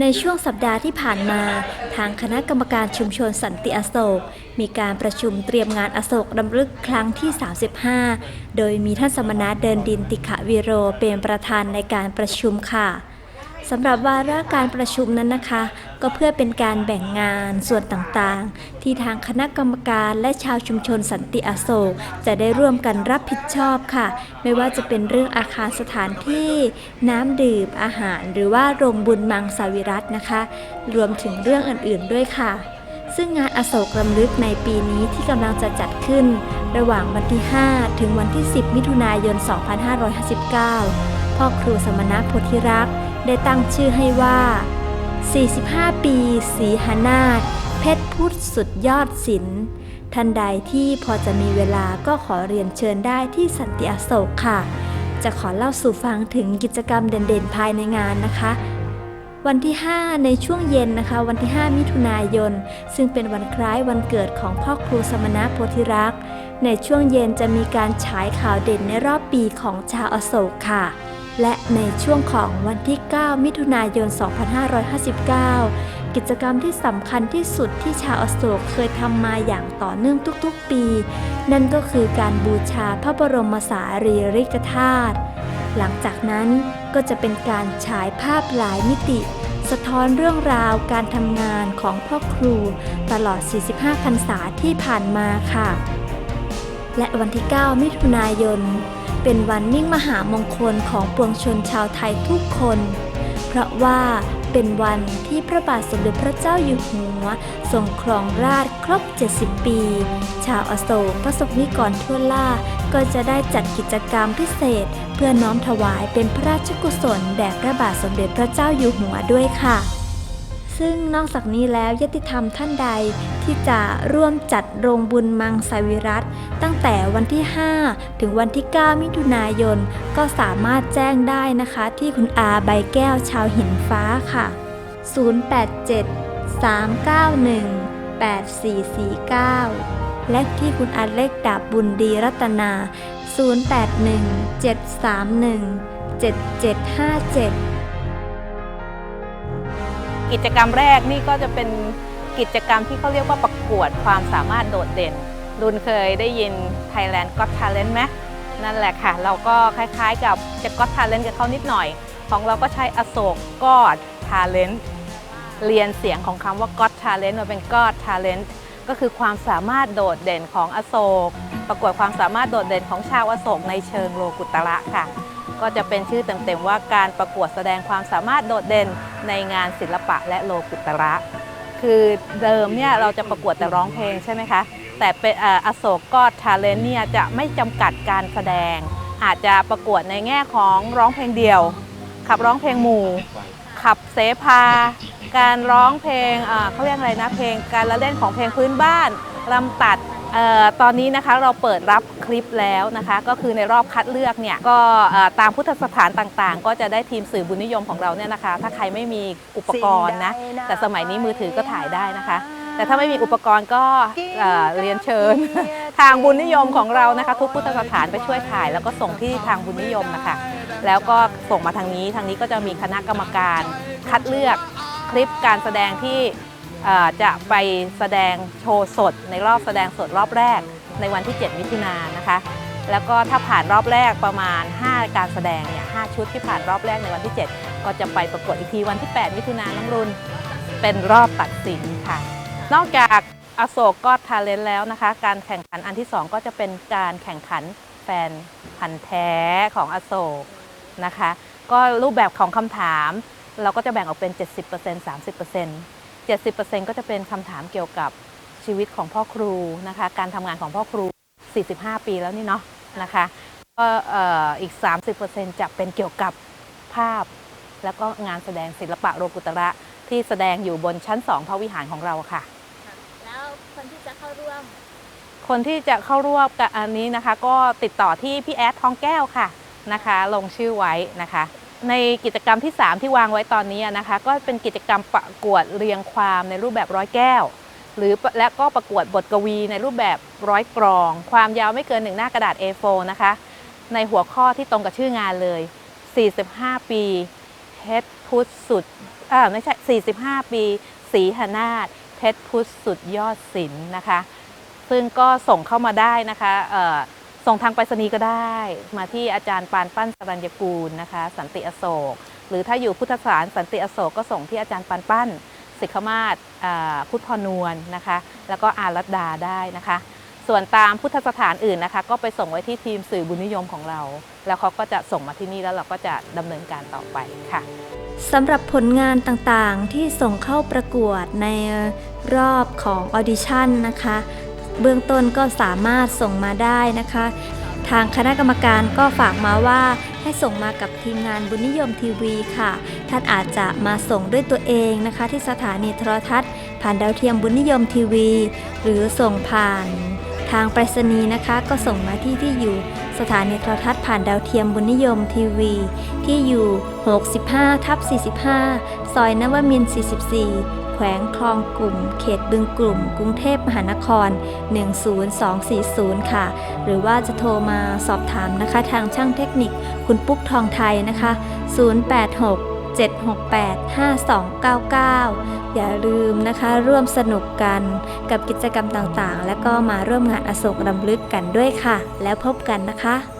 ในช่วงสัปดาห์ที่ผ่านมา ทางคณะกรรมการชุมชนสันติอโศก มีการประชุมเตรียมงานอโศกรำลึกครั้งที่ 35 โดยมีท่านสมณะเดินดินติขะวีโรเป็นประธานในการประชุมค่ะ สำหรับวาระการประชุมนั้นนะคะ ก็เพื่อเป็นการแบ่งงานส่วนต่างๆ ที่ทางคณะกรรมการและชาวชุมชนสันติอโศก จะได้ร่วมกันรับผิดชอบค่ะ ไม่ว่าจะเป็นเรื่องอาคารสถานที่ น้ำดื่มอาหาร หรือว่าโรงบุญมังสวิรัตนะคะ รวมถึงเรื่องอื่นๆด้วยค่ะ ซึ่งงานอโศกรำลึกในปีนี้ที่กำลังจะจัดขึ้น ระหว่างวันที่ 5 ถึงวันที่ 10 มิถุนายน 2559พ่อครูสมณะโพธิรักษ์ ได้ตั้งชื่อให้ว่า 45 ปี สีหานาถเพชรพุทธสุดยอดศิลป์ท่านใดที่พอจะมีเวลาก็ขอเรียนเชิญได้ที่สันติอโศกค่ะ จะขอเล่าสู่ฟังถึงกิจกรรมเด่นๆ ภายในงานนะคะ วันที่ 5 ในช่วงเย็นนะคะ วันที่ 5 มิถุนายน ซึ่งเป็นวันคล้ายวันเกิดของพ่อครูสมณะโพธิรักษ์ในช่วงเย็นจะมีการฉายข่าวเด่นในรอบปีของชาวอโศกค่ะ และในช่วงของวันที่ 9 มิถุนายน 2559 กิจกรรมที่สำคัญที่สุดที่ชาวอโศกเคยทำมาอย่างต่อเนื่องทุกๆปี นั่นก็คือการบูชาพระบรมสารีริกธาตุ หลังจากนั้นก็จะเป็นการฉายภาพหลายมิติ สะท้อนเรื่องราวการทำงานของพ่อครูตลอด 45 พรรษาที่ผ่านมาค่ะ และวันที่ 9 มิถุนายน เป็นวันมิ่งมหามงคลของปวงชนชาวไทยทุกคน เพราะว่าเป็นวันที่พระบาทสมเด็จพระเจ้าอยู่หัวทรงครองราชครบ 70 ปี ชาวอโศกประสบนิกรทั่วล่าก็จะได้จัดกิจกรรมพิเศษ เพื่อน้อมถวายเป็นพระราชกุศลแด่พระบาทสมเด็จพระเจ้าอยู่หัวด้วยค่ะ ซึ่งนอกจากนี้แล้วยติธรรมท่านใดที่จะร่วมจัดโรงบุญมังสวิรัตตั้งแต่วันที่ 5 ถึงวันที่ 9 มิถุนายน ก็สามารถแจ้งได้นะคะ ที่คุณอาใบแก้วชาวหินฟ้าค่ะ 087 391 8449 และที่คุณอาเล็กดาบบุญดีรัตนา 081 731 7757 กิจกรรมแรกนี่ก็จะเป็นกิจกรรมที่เขาเรียกว่าประกวดความสามารถโดดเด่น รุนเคยได้ยิน Thailand Got Talent ไหมนั่นแหละค่ะ เราก็คล้ายๆกับจะ Got Talent กับเขานิดหน่อย ของเราก็ใช้อโศก God Talent เรียนเสียงของคำว่า God Talent มาเป็น God Talent ก็คือความสามารถโดดเด่นของอโศก ประกวดความสามารถโดดเด่นของชาวอโศกในเชิงโลกุตระค่ะ ก็จะเป็นชื่อเต็มๆว่าการประกวดแสดงความสามารถโดดเด่นในงานศิลปะและโลกุตระ คือเดิมเนี่ยเราจะประกวดแต่ร้องเพลงใช่ไหมคะ แต่เป็นออโศกก็ทาเลนเนี่ยจะไม่จำกัดการแสดง อาจจะประกวดในแง่ของร้องเพลงเดียว ขับร้องเพลงหมู่ ขับเสพาการร้องเพลงเขาเรียกอะไรนะเพลงการละเล่นของเพลงพื้นบ้านลำตัดออตอนนี้นะคะเราเปิดรับ คลิปแล้วนะคะ ก็คือในรอบคัดเลือกเนี่ยก็เอ่อตามพุทธสถานต่างๆ ก็จะได้ทีมสื่อบุญนิยมของเราเนี่ยนะคะ ถ้าใครไม่มีอุปกรณ์นะแต่สมัยนี้มือถือก็ถ่ายได้นะคะ แต่ถ้าไม่มีอุปกรณ์ก็เอ่อเรียนเชิญ ทางบุญนิยมของเรานะคะ ทุกพุทธสถานไปช่วยถ่าย แล้วก็ส่งที่ทางบุญนิยมนะคะ แล้วก็ส่งมาทางนี้ทางนี้ก็จะมีคณะกรรมการคัดเลือกคลิปการแสดงที่เอ่อ จะไปแสดงโชว์สดในรอบแสดงสดรอบแรกในวันที่ 7 มิถุนายนนะคะ แล้วก็ถ้าผ่านรอบแรกประมาณ 5 การแสดงเนี่ย5ชุดที่ผ่านรอบแรกในวันที่ 7 ก็จะไปประกวดอีกทีวันที่ 8 มิถุนายนน้องรุนเป็นรอบตัดสินค่ะ นอกจากอโศกก็ทาเลนแล้วนะคะ การแข่งขันอันที่ 2 ก็จะเป็นการแข่งขันแฟนพันธ์แท้ของอโศกนะคะ ก็รูปแบบของคำถาม เราก็จะแบ่งออกเป็น 70% 30% 70%ก็จะเป็นคำถามเกี่ยวกับชีวิตของพ่อครูนะคะ การทำงานของพ่อครู 45 ปีแล้วนี่เนาะนะคะก็เอ่ออีก 30%จะเป็นเกี่ยวกับภาพ แล้วก็งานแสดงศิลปะโลกุตระที่แสดงอยู่บนชั้น 2 พระวิหารของเราค่ะ แล้วคนที่จะเข้าร่วม คนที่จะเข้าร่วมกับอันนี้นะคะ ก็ติดต่อที่พี่แอดทองแก้วค่ะนะคะ ลงชื่อไว้นะคะ ในกิจกรรมที่ 3 ที่วางไว้ตอนนี้นะคะ ก็เป็นกิจกรรมประกวดเรียงความในรูปแบบร้อยแก้ว หรือและก็ประกวดบทกวีในรูปแบบร้อยกรอง ความยาวไม่เกินหนึ่งหน้ากระดาษ A4 นะคะ ในหัวข้อที่ตรงกับชื่องานเลย 45 ปีเพชรพุทธสุดอ่าไม่ใช่ 45 ปีศรีหนาถเพชรพุทธสุดยอดศิลป์นะคะ ซึ่งก็ส่งเข้ามาได้นะคะ ส่งทางไปรษณีย์ก็ได้ มาที่อาจารย์ปานปั้นสรัญญกูลนะคะ สันติอโศก หรือถ้าอยู่พุทธสถานสันติอโศกก็ส่งที่อาจารย์ปานปั้นศิกขมาศพุทธพนวลนะคะ แล้วก็อารัตดาได้นะคะ ส่วนตามพุทธสถานอื่นนะคะ ก็ไปส่งไว้ที่ทีมสื่อบุญนิยมของเรา แล้วเขาก็จะส่งมาที่นี่แล้วเราก็จะดำเนินการต่อไปค่ะสำหรับผลงานต่างๆที่ส่งเข้าประกวดในรอบของออดิชั่นนะคะ เบื้องต้นก็สามารถส่งมาได้นะคะ ทางคณะกรรมการก็ฝากมาว่าให้ส่งมากับทีมงานบุญนิยมทีวีค่ะ ท่านอาจจะมาส่งด้วยตัวเองนะคะ ที่สถานีโทรทัศน์ ผ่านดาวเทียมบุญนิยมทีวี หรือส่งผ่านทางไปรษณีย์นะคะ ก็ส่งมาที่ที่อยู่สถานีโทรทัศน์ผ่านดาวเทียมบุญนิยมทีวี ที่อยู่ 65 ทับ 45 ซอยนวมิน 44 แขวงคลองกลุ่ม เขตบึงกลุ่ม กรุงเทพมหานคร 10240 ค่ะ หรือว่าจะโทรมาสอบถามนะคะ ทางช่างเทคนิคคุณปุ๊กทองไทยนะคะ 086 768 5299 อย่าลืมนะคะร่วมสนุกกันกับกิจกรรมต่างๆ และก็มาร่วมงานอโศกรำลึกกันด้วยค่ะ แล้วพบกันนะคะ